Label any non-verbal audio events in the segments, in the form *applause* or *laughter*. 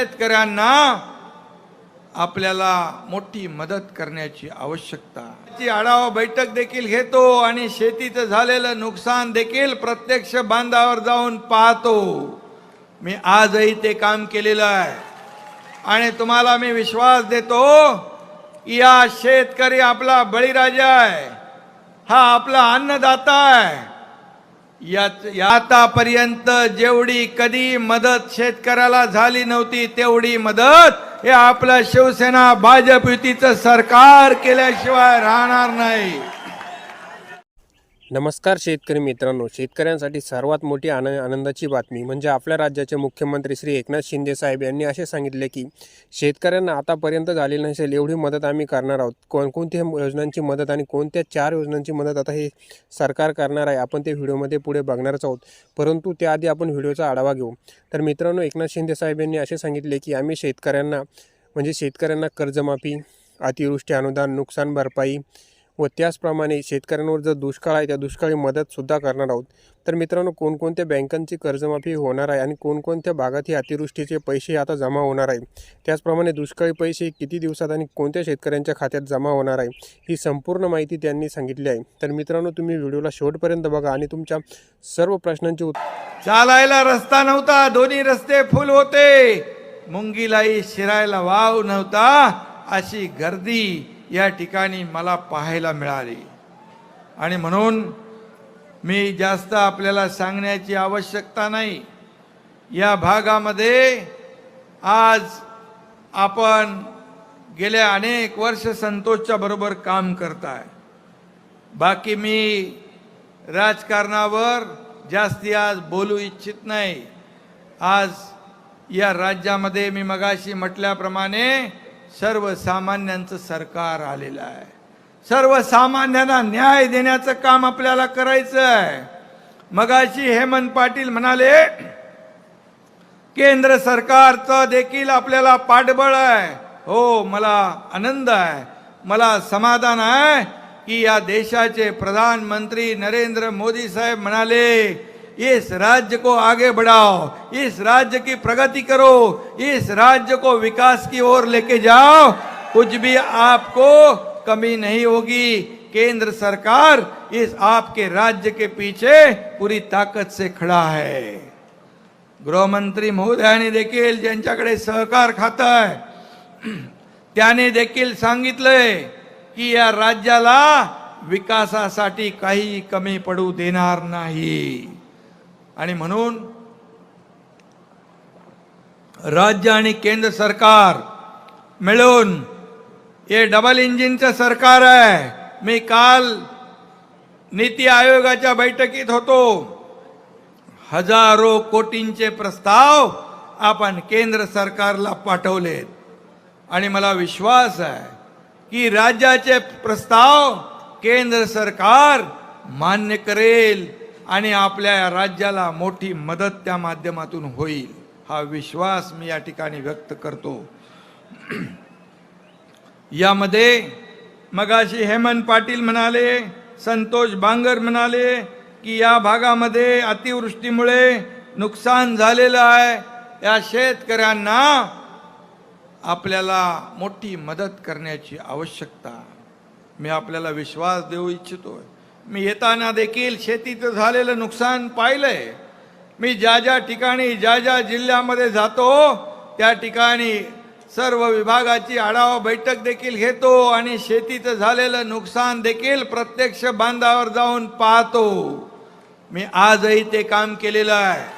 शेतकऱ्यांना आपल्याला मोठी मदत करण्याची आवश्यकता ती आढावा बैठक देखील घेतो आणि शेतीचं झालेलं नुकसान देखील प्रत्यक्ष बांधावर जाऊन पाहतो. मी आजही ते काम केलेलं आहे. आणि तुम्हाला मी विश्वास देतो की या शेतकरी आपला बळीराजा आहे. हा आपला अन्नदाता आहे. यात आतापर्यंत जेवढी कधी मदत शेतकऱ्याला झाली नव्हती तेवढी मदत हे आपलं शिवसेना भाजप युतीचं सरकार केल्याशिवाय राहणार नाही. नमस्कार शेतकरी मित्रांनो. शेतकऱ्यांसाठी सर्वात मोठी आन आनंदाची बातमी म्हणजे आपल्या राज्याचे मुख्यमंत्री श्री एकनाथ शिंदे साहेब यांनी असे सांगितले की शेतकऱ्यांना आतापर्यंत झालेली नसेल एवढी मदत आम्ही करणार आहोत. कोणकोणत्या योजनांची मदत आणि कोणत्या चार योजनांची मदत आता हे सरकार करणार आहे आपण ते व्हिडिओमध्ये पुढे बघणारच आहोत. परंतु त्याआधी आपण व्हिडिओचा आढावा घेऊ. तर मित्रांनो एकनाथ शिंदे साहेब यांनी असे सांगितले की आम्ही शेतकऱ्यांना म्हणजे शेतकऱ्यांना कर्जमाफी अतिवृष्टी अनुदान नुकसान भरपाई व त्याचप्रमाणे शेतकऱ्यांवर जर दुष्काळ आहे त्या दुष्काळी मदतसुद्धा करणार आहोत. तर मित्रांनो कोणकोणत्या बँकांची कर्जमाफी होणार आहे आणि कोणकोणत्या भागात ही अतिवृष्टीचे पैसे आता जमा होणार आहे? त्याचप्रमाणे दुष्काळी पैसे किती दिवसात आणि कोणत्या शेतकऱ्यांच्या खात्यात जमा होणार आहे? ही संपूर्ण माहिती त्यांनी सांगितली आहे. तर मित्रांनो तुम्ही व्हिडिओला शेवटपर्यंत बघा आणि तुमच्या सर्व प्रश्नांची उत्तर चालायला रस्ता नव्हता दोन्ही रस्ते फुल होते. मुंगीलाही शिरायला वाव नव्हता अशी गर्दी. या ठिकाणी मला पाहायला मिळाली. आणि म्हणून मी जास्त आपल्याला सांगण्याची आवश्यकता नाही. या भागामध्ये आज आपण गेल्या अनेक वर्ष संतोषच्या बरोबर काम करताय. बाकी मी राजकारणावर जास्ती आज बोलू इच्छित नाही. आज या राज्यामध्ये मी मगाशी म्हटल्याप्रमाणे सर्वसामान्यांचं सरकार आलेलं आहे. सर्वसामान्यांना न्याय देण्याचं काम आपल्याला करायचं आहे. मगाशी हेमंत पाटील म्हणाले केंद्र सरकारचं देखील आपल्याला पाठबळ आहे. हो मला आनंद आहे. मला समाधान आहे की या देशाचे प्रधानमंत्री नरेंद्र मोदी साहेब म्हणाले इस राज्य को आगे बढ़ाओ, इस राज्य की प्रगति करो, इस राज्य को विकास की ओर लेके जाओ। कुछ भी आपको कमी नहीं होगी। केंद्र सरकार इस आपके राज्य के पीछे पूरी ताकत से खड़ा है। गृहमंत्री महोदयाने देखील ज्यांच्याकडे सहकार खातं आहे त्याने देखील सांगितलंय की या राज्याला विकासासाठी कमी पडू देणार नाही। आणि म्हणून राज्य आणि केंद्र सरकार मिळून हे डबल इंजिनचं सरकार आहे. मी काल नीती आयोगाच्या बैठकीत होतो. हजारो कोटींचे प्रस्ताव आपण केंद्र सरकारला पाठवलेत. आणि मला विश्वास आहे की राज्याचे प्रस्ताव केंद्र सरकार मान्य करेल. आणि आपल्या राज्याला मोठी मदत त्या माध्यमातून होईल हा विश्वास मी या ठिकाणी व्यक्त करतो. यामध्ये मगाशी हेमंत पाटील म्हणाले संतोष बांगर म्हणाले की या भागामध्ये अतिवृष्टीमुळे नुकसान झालेलं आहे. या शेतकऱ्यांना आपल्याला मोठी मदत करण्याची आवश्यकता. मी आपल्याला विश्वास देऊ इच्छितो मी येताना देखील शेतीचं झालेलं नुकसान पाहिलंय. मी ज्या ज्या ठिकाणी ज्या ज्या जिल्ह्यामध्ये जातो त्या ठिकाणी सर्व विभागाची आढावा बैठक देखील घेतो आणि शेतीचं झालेलं नुकसान देखील प्रत्यक्ष बांधावर जाऊन पाहतो. मी आजही ते काम केलेलं आहे.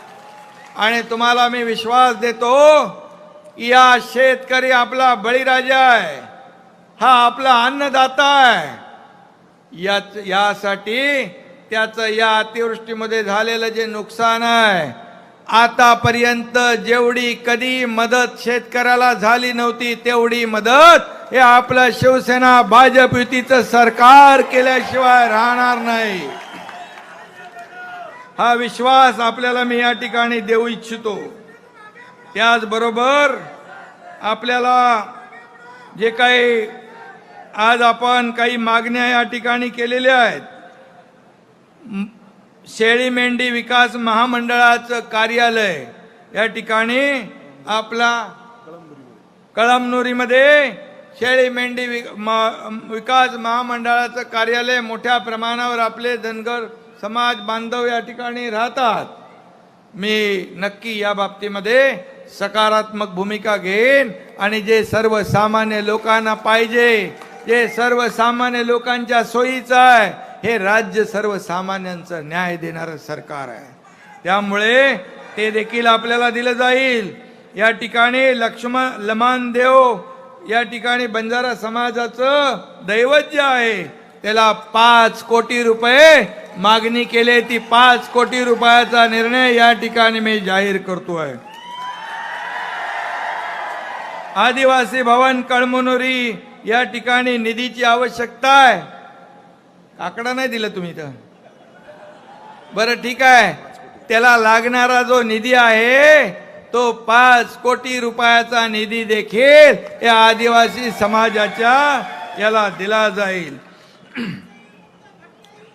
आणि तुम्हाला मी विश्वास देतो की या शेतकरी आपला बळीराजा आहे. हा आपला अन्नदाता आहे. याच यासाठी त्याचं या अतिवृष्टीमध्ये झालेलं जे नुकसान आहे आतापर्यंत जेवढी कधी मदत शेतकऱ्याला झाली नव्हती तेवढी मदत हे आपलं शिवसेना भाजप युतीचं सरकार केल्याशिवाय राहणार नाही. हा विश्वास आपल्याला मी या ठिकाणी देऊ इच्छितो. त्याचबरोबर आपल्याला जे काही आज आपण काही मागण्या या ठिकाणी केलेल्या आहेत. शेळी मेंढी विकास महामंडळाचं कार्यालय या ठिकाणी आपला कळमनुरीमध्ये शेळी मेंढी वि- म- विकास महामंडळाचं कार्यालय मोठ्या प्रमाणावर आपले धनगर समाज बांधव या ठिकाणी राहतात. मी नक्की या बाबतीमध्ये सकारात्मक भूमिका घेईन आणि जे सर्वसामान्य लोकांना पाहिजे जे सर्वसामान्य लोकांच्या सोयीचं आहे हे राज्य सर्वसामान्यांचं न्याय देणारं सरकार आहे. त्यामुळे ते देखील आपल्याला दिलं जाईल. या ठिकाणी लक्ष्मण लमान देव या ठिकाणी बंजारा समाजाचं दैवत जे आहे. त्याला पाच कोटी रुपये मागणी केली ती पाच कोटी रुपयाचा निर्णय या ठिकाणी मी जाहीर करतोय आदिवासी भवन कळमनुरी या ठिकाणी निधीची आवश्यकता आहे. आकडा नाही दिला तुम्ही तर बरं ठीक आहे. त्याला लागणारा जो निधी आहे तो पाच कोटी रुपयाचा निधी देखील या आदिवासी समाजाच्या याला दिला जाईल. *clears throat*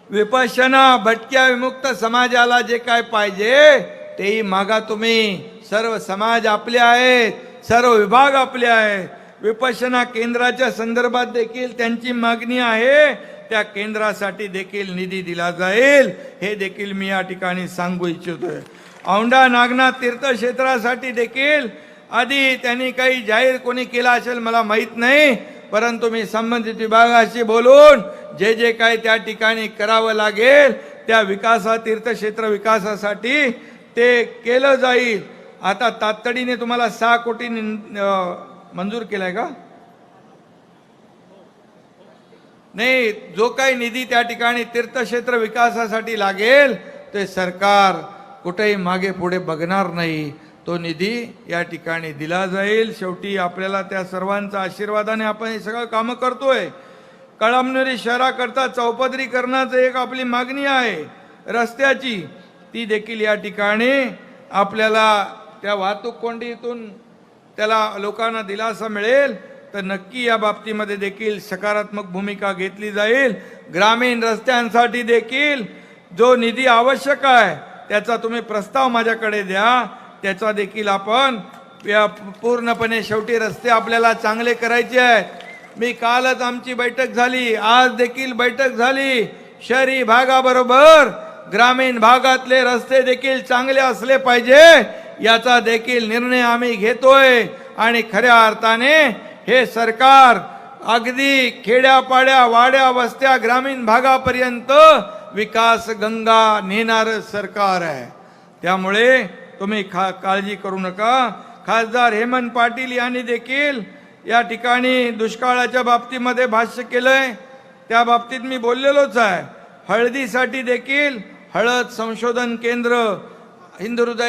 विपशना भटक्या विमुक्त समाजाला जे काय पाहिजे तेही मागा तुम्ही. सर्व समाज आपले आहेत सर्व विभाग आपले आहेत. विपशना केंद्राच्या संदर्भात देखील त्यांची मागणी आहे. त्या केंद्रासाठी देखील निधी दिला जाईल. हे देखील मी या ठिकाणी सांगू इच्छितोय. औंढा नागनाथ तीर्थक्षेत्रासाठी देखील आधी त्यांनी काही जाहीर कोणी केला असेल मला माहीत नाही. परंतु मी संबंधित विभागाशी बोलून जे जे काही त्या ठिकाणी करावं लागेल त्या विकासा तीर्थक्षेत्र विकासासाठी ते केलं जाईल. आता तातडीने तुम्हाला सहा कोटी मंजूर केलाय का? नाही जो काही निधी त्या ठिकाणी तीर्थक्षेत्र विकासासाठी लागेल ते सरकार कुठेही मागे पुढे बघणार नाही. तो निधी या ठिकाणी दिला जाईल. शेवटी आपल्याला त्या सर्वांचा आशीर्वादाने आपण हे सगळं कामं करतोय. कळमनुरी शहराकरता चौपदरीकरणाचं एक आपली मागणी आहे. रस्त्याची ती देखील या ठिकाणी आपल्याला त्या वाहतूक कोंडीतून त्याला लोकांना दिलासा मिळेल तर नक्की या बाबतीमध्ये देखील सकारात्मक भूमिका घेतली जाईल. ग्रामीण रस्त्यांसाठी देखील जो निधी आवश्यक आहे त्याचा तुम्ही प्रस्ताव माझ्याकडे द्या. त्याचा देखील आपण या पूर्णपणे शेवटी रस्ते आपल्याला चांगले करायचे आहेत. मी कालच आमची बैठक झाली आज देखील बैठक झाली. शहरी भागाबरोबर ग्रामीण भागातले रस्ते देखील चांगले असले पाहिजे. याचा देखील निर्णय आम्ही घेतोय. आणि खऱ्या अर्थाने हे सरकार अगदी खेड्यापाड्या वाड्या वस्त्या ग्रामीण भागापर्यंत विकास गंगा नेणार सरकार आहे. त्यामुळे तुम्ही खा काळजी करू नका. खासदार हेमंत पाटील यांनी देखील या ठिकाणी दुष्काळाच्या बाबतीमध्ये भाष्य केलंय. त्या बाबतीत मी बोललेलोच आहे. हळदीसाठी देखील हळद संशोधन केंद्र हिंदू हृदय